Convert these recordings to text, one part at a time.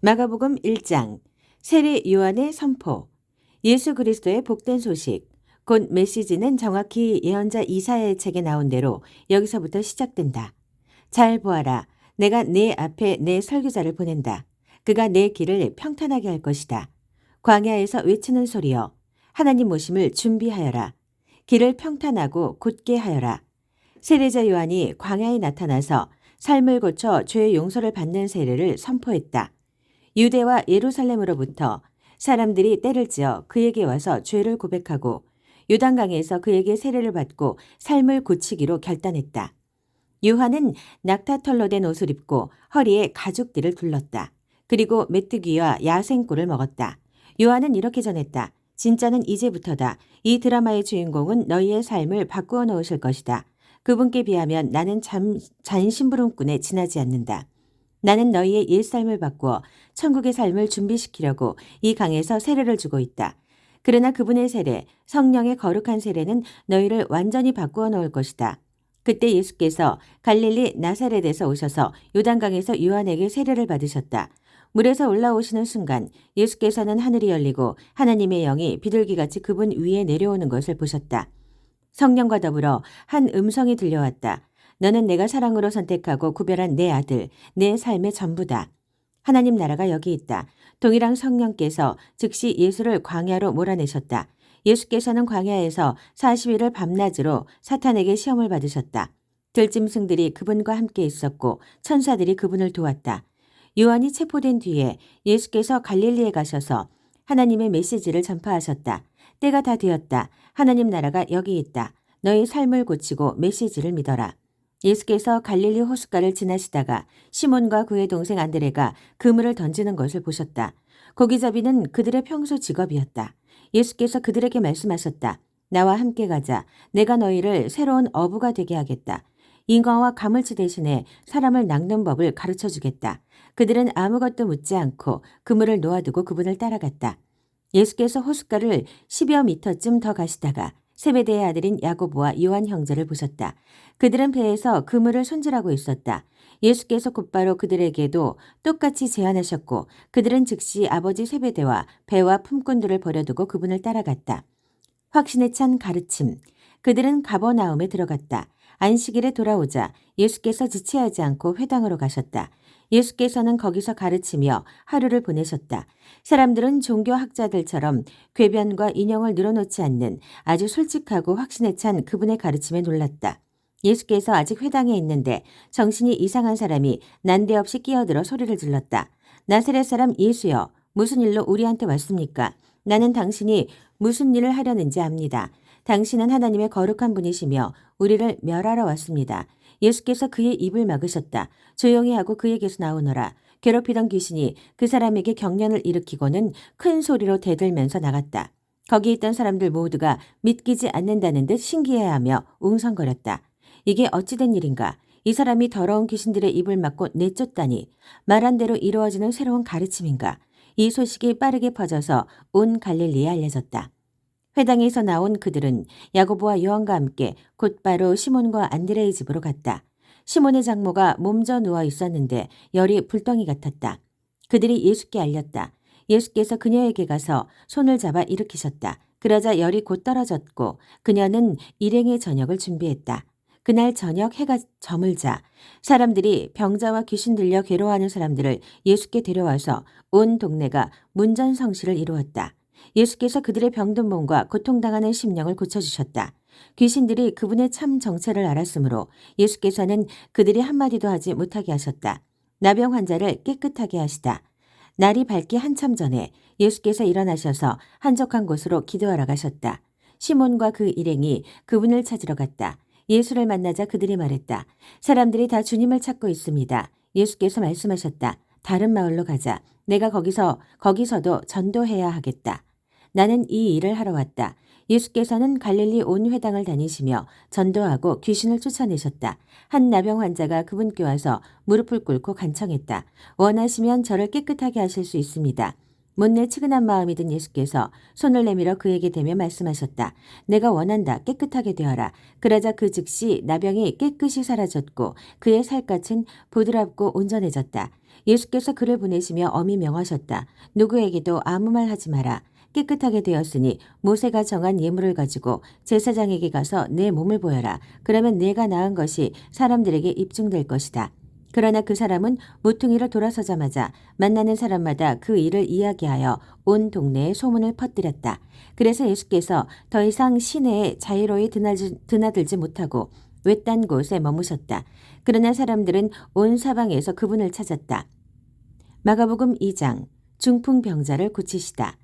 마가복음 1장 세례 요한의 선포 예수 그리스도의 복된 소식 곧 메시지는 정확히 예언자 이사야의 책에 나온 대로 여기서부터 시작된다. 잘 보아라. 내가 내 앞에 내 설교자를 보낸다. 그가 내 길을 평탄하게 할 것이다. 광야에서 외치는 소리여. 하나님 모심을 준비하여라. 길을 평탄하고 굳게 하여라. 세례자 요한이 광야에 나타나서 삶을 고쳐 죄의 용서를 받는 세례를 선포했다. 유대와 예루살렘으로부터 사람들이 때를 지어 그에게 와서 죄를 고백하고 요단강에서 그에게 세례를 받고 삶을 고치기로 결단했다. 요한은 낙타털로 된 옷을 입고 허리에 가죽띠를 둘렀다. 그리고 메뚜기와 야생꿀을 먹었다. 요한은 이렇게 전했다. 진짜는 이제부터다. 이 드라마의 주인공은 너희의 삶을 바꾸어 놓으실 것이다. 그분께 비하면 나는 참 잔심부름꾼에 지나지 않는다. 나는 너희의 옛 삶을 바꾸어 천국의 삶을 준비시키려고 이 강에서 세례를 주고 있다. 그러나 그분의 세례, 성령의 거룩한 세례는 너희를 완전히 바꾸어 놓을 것이다. 그때 예수께서 갈릴리 나사렛에서 오셔서 요단강에서 요한에게 세례를 받으셨다. 물에서 올라오시는 순간 예수께서는 하늘이 열리고 하나님의 영이 비둘기같이 그분 위에 내려오는 것을 보셨다. 성령과 더불어 한 음성이 들려왔다. 너는 내가 사랑으로 선택하고 구별한 내 아들, 내 삶의 전부다. 하나님 나라가 여기 있다. 동일한 성령께서 즉시 예수를 광야로 몰아내셨다. 예수께서는 광야에서 40일을 밤낮으로 사탄에게 시험을 받으셨다. 들짐승들이 그분과 함께 있었고 천사들이 그분을 도왔다. 요한이 체포된 뒤에 예수께서 갈릴리에 가셔서 하나님의 메시지를 전파하셨다. 때가 다 되었다. 하나님 나라가 여기 있다. 너희 삶을 고치고 메시지를 믿어라. 예수께서 갈릴리 호숫가를 지나시다가 시몬과 그의 동생 안드레가 그물을 던지는 것을 보셨다. 고기잡이는 그들의 평소 직업이었다. 예수께서 그들에게 말씀하셨다. 나와 함께 가자. 내가 너희를 새로운 어부가 되게 하겠다. 잉어와 가물치 대신에 사람을 낚는 법을 가르쳐 주겠다. 그들은 아무것도 묻지 않고 그물을 놓아두고 그분을 따라갔다. 예수께서 호숫가를 10여 미터쯤 더 가시다가 세베대의 아들인 야고보와 요한 형제를 보셨다. 그들은 배에서 그물을 손질하고 있었다. 예수께서 곧바로 그들에게도 똑같이 제안하셨고 그들은 즉시 아버지 세베대와 배와 품꾼들을 버려두고 그분을 따라갔다. 확신에 찬 가르침. 그들은 가버나움에 들어갔다. 안식일에 돌아오자 예수께서 지체하지 않고 회당으로 가셨다. 예수께서는 거기서 가르치며 하루를 보내셨다. 사람들은 종교학자들처럼 궤변과 인형을 늘어놓지 않는 아주 솔직하고 확신에 찬 그분의 가르침에 놀랐다. 예수께서 아직 회당에 있는데 정신이 이상한 사람이 난데없이 끼어들어 소리를 질렀다. 나사렛 사람 예수여, 무슨 일로 우리한테 왔습니까? 나는 당신이 무슨 일을 하려는지 압니다. 당신은 하나님의 거룩한 분이시며 우리를 멸하러 왔습니다. 예수께서 그의 입을 막으셨다. 조용히 하고 그에게서 나오너라. 괴롭히던 귀신이 그 사람에게 경련을 일으키고는 큰 소리로 대들면서 나갔다. 거기 있던 사람들 모두가 믿기지 않는다는 듯 신기해하며 웅성거렸다. 이게 어찌된 일인가? 이 사람이 더러운 귀신들의 입을 막고 내쫓다니 말한 대로 이루어지는 새로운 가르침인가? 이 소식이 빠르게 퍼져서 온 갈릴리에 알려졌다. 회당에서 나온 그들은 야고보와 요한과 함께 곧바로 시몬과 안드레의 집으로 갔다. 시몬의 장모가 몸져 누워 있었는데 열이 불덩이 같았다. 그들이 예수께 알렸다. 예수께서 그녀에게 가서 손을 잡아 일으키셨다. 그러자 열이 곧 떨어졌고 그녀는 일행의 저녁을 준비했다. 그날 저녁 해가 저물자 사람들이 병자와 귀신 들려 괴로워하는 사람들을 예수께 데려와서 온 동네가 문전성시를 이루었다. 예수께서 그들의 병든 몸과 고통당하는 심령을 고쳐주셨다. 귀신들이 그분의 참 정체를 알았으므로 예수께서는 그들이 한마디도 하지 못하게 하셨다. 나병 환자를 깨끗하게 하시다. 날이 밝기 한참 전에 예수께서 일어나셔서 한적한 곳으로 기도하러 가셨다. 시몬과 그 일행이 그분을 찾으러 갔다. 예수를 만나자 그들이 말했다. 사람들이 다 주님을 찾고 있습니다. 예수께서 말씀하셨다. 다른 마을로 가자. 내가 거기서 거기서도 전도해야 하겠다. 나는 이 일을 하러 왔다. 예수께서는 갈릴리 온 회당을 다니시며 전도하고 귀신을 쫓아내셨다. 한 나병 환자가 그분께 와서 무릎을 꿇고 간청했다. 원하시면 저를 깨끗하게 하실 수 있습니다. 못내 치근한 마음이 든 예수께서 손을 내밀어 그에게 대며 말씀하셨다. 내가 원한다. 깨끗하게 되어라. 그러자 그 즉시 나병이 깨끗이 사라졌고 그의 살갗은 부드럽고 온전해졌다. 예수께서 그를 보내시며 엄히 명하셨다. 누구에게도 아무 말 하지 마라. 깨끗하게 되었으니 모세가 정한 예물을 가지고 제사장에게 가서 내 몸을 보여라. 그러면 내가 낳은 것이 사람들에게 입증될 것이다. 그러나 그 사람은 모퉁이를 돌아서자마자 만나는 사람마다 그 일을 이야기하여 온 동네에 소문을 퍼뜨렸다. 그래서 예수께서 더 이상 시내에 자유로이 드나들- 드나들지 못하고 외딴 곳에 머무셨다. 그러나 사람들은 온 사방에서 그분을 찾았다. 마가복음 2장 중풍병자를 고치시다.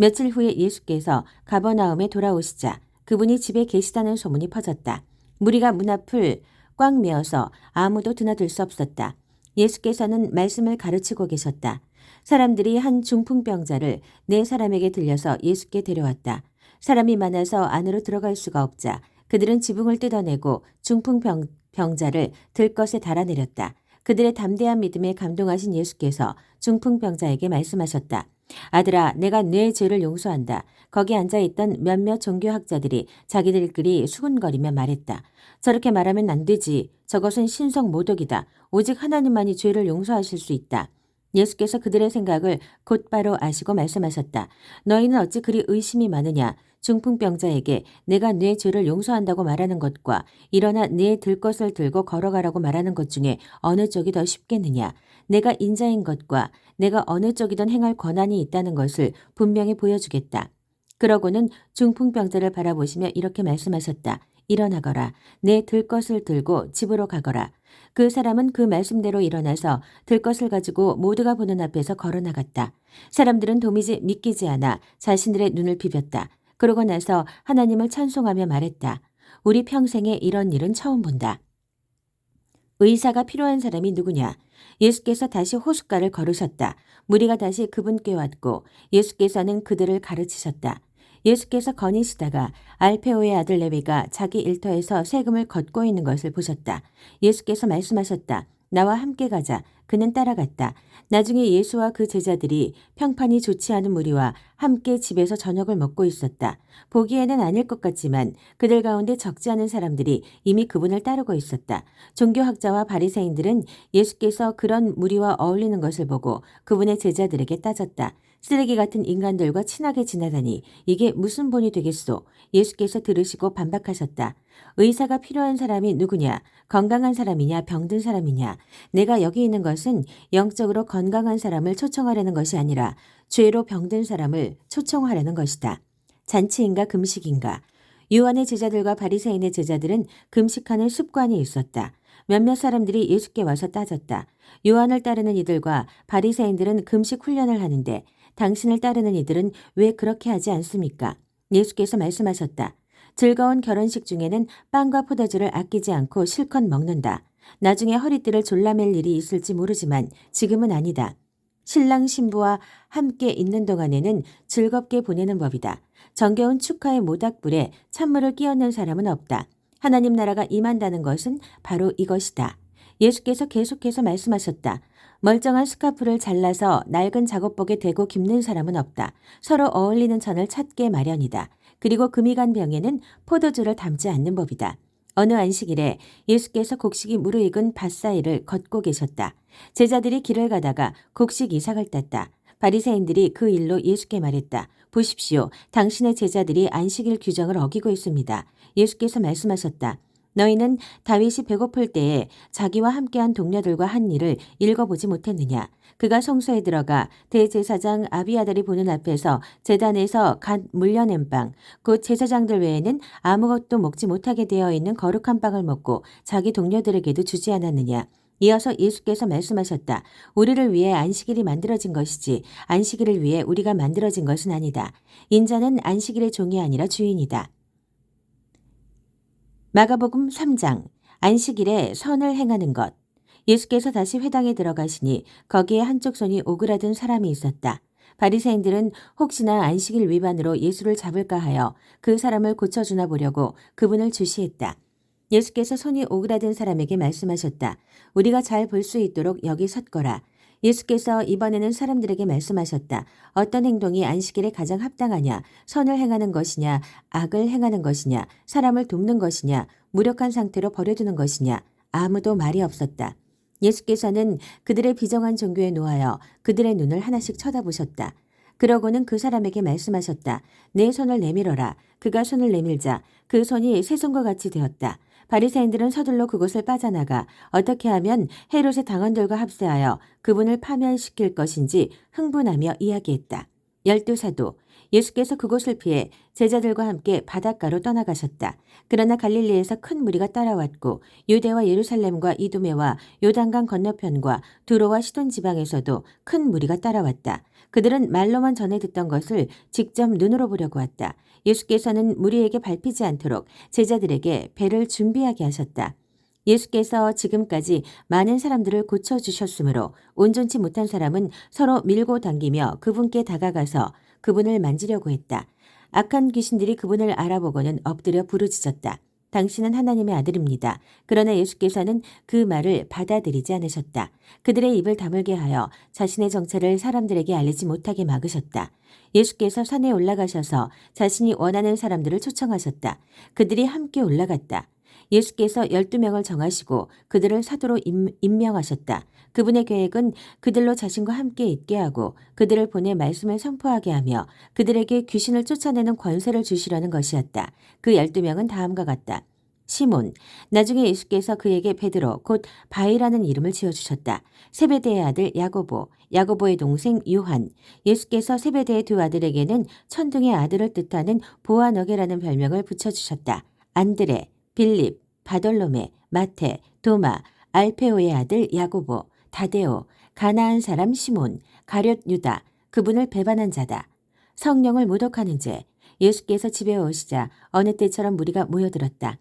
며칠 후에 예수께서 가버나움에 돌아오시자 그분이 집에 계시다는 소문이 퍼졌다. 무리가 문 앞을 꽉 메어서 아무도 드나들 수 없었다. 예수께서는 말씀을 가르치고 계셨다. 사람들이 한 중풍병자를 네 사람에게 들려서 예수께 데려왔다. 사람이 많아서 안으로 들어갈 수가 없자 그들은 지붕을 뜯어내고 중풍병자를 들것에 달아내렸다. 그들의 담대한 믿음에 감동하신 예수께서 중풍병자에게 말씀하셨다. 아들아, 내가 네 죄를 용서한다. 거기 앉아 있던 몇몇 종교학자들이 자기들끼리 수군거리며 말했다. 저렇게 말하면 안 되지. 저것은 신성 모독이다. 오직 하나님만이 죄를 용서하실 수 있다. 예수께서 그들의 생각을 곧바로 아시고 말씀하셨다. 너희는 어찌 그리 의심이 많으냐? 중풍병자에게 내가 네 죄를 용서한다고 말하는 것과 일어나 네들 것을 들고 걸어가라고 말하는 것 중에 어느 쪽이 더 쉽겠느냐? 내가 인자인 것과 내가 어느 쪽이든 행할 권한이 있다는 것을 분명히 보여주겠다. 그러고는 중풍병자를 바라보시며 이렇게 말씀하셨다. 일어나거라. 내 들 것을 들고 집으로 가거라. 그 사람은 그 말씀대로 일어나서 들 것을 가지고 모두가 보는 앞에서 걸어 나갔다. 사람들은 도무지 믿기지 않아 자신들의 눈을 비볐다. 그러고 나서 하나님을 찬송하며 말했다. 우리 평생에 이런 일은 처음 본다. 의사가 필요한 사람이 누구냐? 예수께서 다시 호숫가를 걸으셨다. 무리가 다시 그분께 왔고 예수께서는 그들을 가르치셨다. 예수께서 거니시다가 알페오의 아들 레위가 자기 일터에서 세금을 걷고 있는 것을 보셨다. 예수께서 말씀하셨다. 나와 함께 가자. 그는 따라갔다. 나중에 예수와 그 제자들이 평판이 좋지 않은 무리와 함께 집에서 저녁을 먹고 있었다. 보기에는 아닐 것 같지만 그들 가운데 적지 않은 사람들이 이미 그분을 따르고 있었다. 종교학자와 바리새인들은 예수께서 그런 무리와 어울리는 것을 보고 그분의 제자들에게 따졌다. 쓰레기 같은 인간들과 친하게 지내다니 이게 무슨 본이 되겠소? 예수께서 들으시고 반박하셨다. 의사가 필요한 사람이 누구냐? 건강한 사람이냐? 병든 사람이냐? 내가 여기 있는 것은 영적으로 건강한 사람을 초청하려는 것이 아니라 죄로 병든 사람을 초청하려는 것이다. 잔치인가 금식인가? 요한의 제자들과 바리새인의 제자들은 금식하는 습관이 있었다. 몇몇 사람들이 예수께 와서 따졌다. 요한을 따르는 이들과 바리새인들은 금식 훈련을 하는데 당신을 따르는 이들은 왜 그렇게 하지 않습니까? 예수께서 말씀하셨다. 즐거운 결혼식 중에는 빵과 포도주를 아끼지 않고 실컷 먹는다. 나중에 허리띠를 졸라맬 일이 있을지 모르지만 지금은 아니다. 신랑 신부와 함께 있는 동안에는 즐겁게 보내는 법이다. 정겨운 축하의 모닥불에 찬물을 끼얹는 사람은 없다. 하나님 나라가 임한다는 것은 바로 이것이다. 예수께서 계속해서 말씀하셨다. 멀쩡한 스카프를 잘라서 낡은 작업복에 대고 깁는 사람은 없다. 서로 어울리는 천을 찾게 마련이다. 그리고 금이 간 병에는 포도주를 담지 않는 법이다. 어느 안식일에 예수께서 곡식이 무르익은 밭 사이를 걷고 계셨다. 제자들이 길을 가다가 곡식 이삭을 땄다. 바리새인들이 그 일로 예수께 말했다. 보십시오. 당신의 제자들이 안식일 규정을 어기고 있습니다. 예수께서 말씀하셨다. 너희는 다윗이 배고플 때에 자기와 함께한 동료들과 한 일을 읽어보지 못했느냐. 그가 성소에 들어가 대제사장 아비아달이 보는 앞에서 재단에서 갓 물려낸 빵, 곧 제사장들 외에는 아무것도 먹지 못하게 되어 있는 거룩한 빵을 먹고 자기 동료들에게도 주지 않았느냐. 이어서 예수께서 말씀하셨다. 우리를 위해 안식일이 만들어진 것이지 안식일을 위해 우리가 만들어진 것은 아니다. 인자는 안식일의 종이 아니라 주인이다. 마가복음 3장 안식일에 선을 행하는 것 예수께서 다시 회당에 들어가시니 거기에 한쪽 손이 오그라든 사람이 있었다. 바리새인들은 혹시나 안식일 위반으로 예수를 잡을까 하여 그 사람을 고쳐주나 보려고 그분을 주시했다. 예수께서 손이 오그라든 사람에게 말씀하셨다. 우리가 잘 볼 수 있도록 여기 섰거라. 예수께서 이번에는 사람들에게 말씀하셨다. 어떤 행동이 안식일에 가장 합당하냐? 선을 행하는 것이냐? 악을 행하는 것이냐? 사람을 돕는 것이냐? 무력한 상태로 버려두는 것이냐? 아무도 말이 없었다. 예수께서는 그들의 비정한 종교에 놓아여 그들의 눈을 하나씩 쳐다보셨다. 그러고는 그 사람에게 말씀하셨다. 내 손을 내밀어라. 그가 손을 내밀자 그 손이 새 손과 같이 되었다. 바리새인들은 서둘러 그곳을 빠져나가 어떻게 하면 헤롯의 당원들과 합세하여 그분을 파멸시킬 것인지 흥분하며 이야기했다. 열두 사도 예수께서 그곳을 피해 제자들과 함께 바닷가로 떠나가셨다. 그러나 갈릴리에서 큰 무리가 따라왔고 유대와 예루살렘과 이두메와 요단강 건너편과 두로와 시돈 지방에서도 큰 무리가 따라왔다. 그들은 말로만 전해 듣던 것을 직접 눈으로 보려고 왔다. 예수께서는 무리에게 밟히지 않도록 제자들에게 배를 준비하게 하셨다. 예수께서 지금까지 많은 사람들을 고쳐주셨으므로 온전치 못한 사람은 서로 밀고 당기며 그분께 다가가서 그분을 만지려고 했다. 악한 귀신들이 그분을 알아보고는 엎드려 부르짖었다. 당신은 하나님의 아들입니다. 그러나 예수께서는 그 말을 받아들이지 않으셨다. 그들의 입을 다물게 하여 자신의 정체를 사람들에게 알리지 못하게 막으셨다. 예수께서 산에 올라가셔서 자신이 원하는 사람들을 초청하셨다. 그들이 함께 올라갔다. 예수께서 12명을 정하시고 그들을 사도로 임, 임명하셨다. 그분의 계획은 그들로 자신과 함께 있게 하고 그들을 보내 말씀을 선포하게 하며 그들에게 귀신을 쫓아내는 권세를 주시려는 것이었다. 그 12명은 다음과 같다. 시몬. 나중에 예수께서 그에게 베드로 곧 바이라는 이름을 지어 주셨다. 세베대의 아들 야고보, 야고보의 동생 요한. 예수께서 세베대의 두 아들에게는 천둥의 아들을 뜻하는 보아너게라는 별명을 붙여 주셨다. 안드레, 빌립, 바돌로메, 마테, 도마, 알페오의 아들 야고보, 다데오, 가나안 사람 시몬, 가룟 유다, 그분을 배반한 자다. 성령을 모독하는 죄. 예수께서 집에 오시자 어느 때처럼 무리가 모여들었다.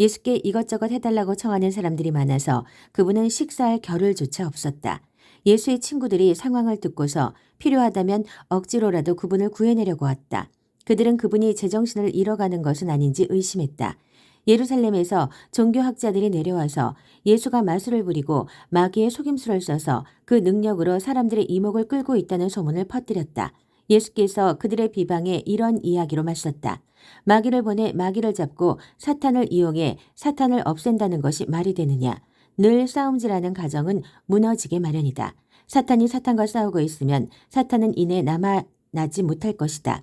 예수께 이것저것 해달라고 청하는 사람들이 많아서 그분은 식사할 겨를조차 없었다. 예수의 친구들이 상황을 듣고서 필요하다면 억지로라도 그분을 구해내려고 왔다. 그들은 그분이 제정신을 잃어가는 것은 아닌지 의심했다. 예루살렘에서 종교학자들이 내려와서 예수가 마술을 부리고 마귀의 속임수를 써서 그 능력으로 사람들의 이목을 끌고 있다는 소문을 퍼뜨렸다. 예수께서 그들의 비방에 이런 이야기로 맞섰다. 마귀를 보내 마귀를 잡고 사탄을 이용해 사탄을 없앤다는 것이 말이 되느냐. 늘 싸움질하는 가정은 무너지게 마련이다. 사탄이 사탄과 싸우고 있으면 사탄은 이내 남아나지 못할 것이다.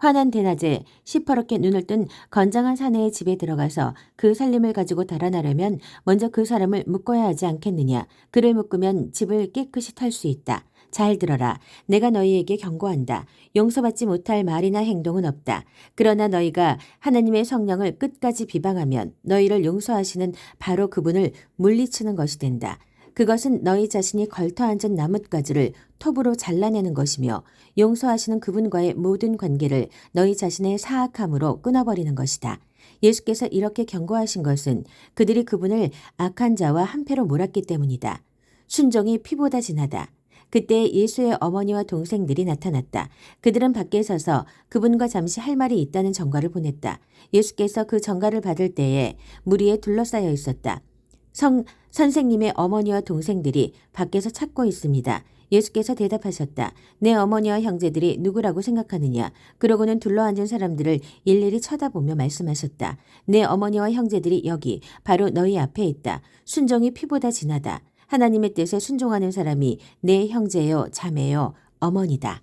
환한 대낮에 시퍼렇게 눈을 뜬 건장한 사내의 집에 들어가서 그 살림을 가지고 달아나려면 먼저 그 사람을 묶어야 하지 않겠느냐. 그를 묶으면 집을 깨끗이 탈 수 있다. 잘 들어라. 내가 너희에게 경고한다. 용서받지 못할 말이나 행동은 없다. 그러나 너희가 하나님의 성령을 끝까지 비방하면 너희를 용서하시는 바로 그분을 물리치는 것이 된다. 그것은 너희 자신이 걸터 앉은 나뭇가지를 톱으로 잘라내는 것이며 용서하시는 그분과의 모든 관계를 너희 자신의 사악함으로 끊어버리는 것이다. 예수께서 이렇게 경고하신 것은 그들이 그분을 악한 자와 한패로 몰았기 때문이다. 순종이 피보다 진하다. 그때 예수의 어머니와 동생들이 나타났다. 그들은 밖에 서서 그분과 잠시 할 말이 있다는 전가를 보냈다. 예수께서 그 전가를 받을 때에 무리에 둘러싸여 있었다. 성, 선생님의 어머니와 동생들이 밖에서 찾고 있습니다. 예수께서 대답하셨다. 내 어머니와 형제들이 누구라고 생각하느냐? 그러고는 둘러앉은 사람들을 일일이 쳐다보며 말씀하셨다. 내 어머니와 형제들이 여기 바로 너희 앞에 있다. 순종이 피보다 진하다. 하나님의 뜻에 순종하는 사람이 내 형제요, 자매요, 어머니다.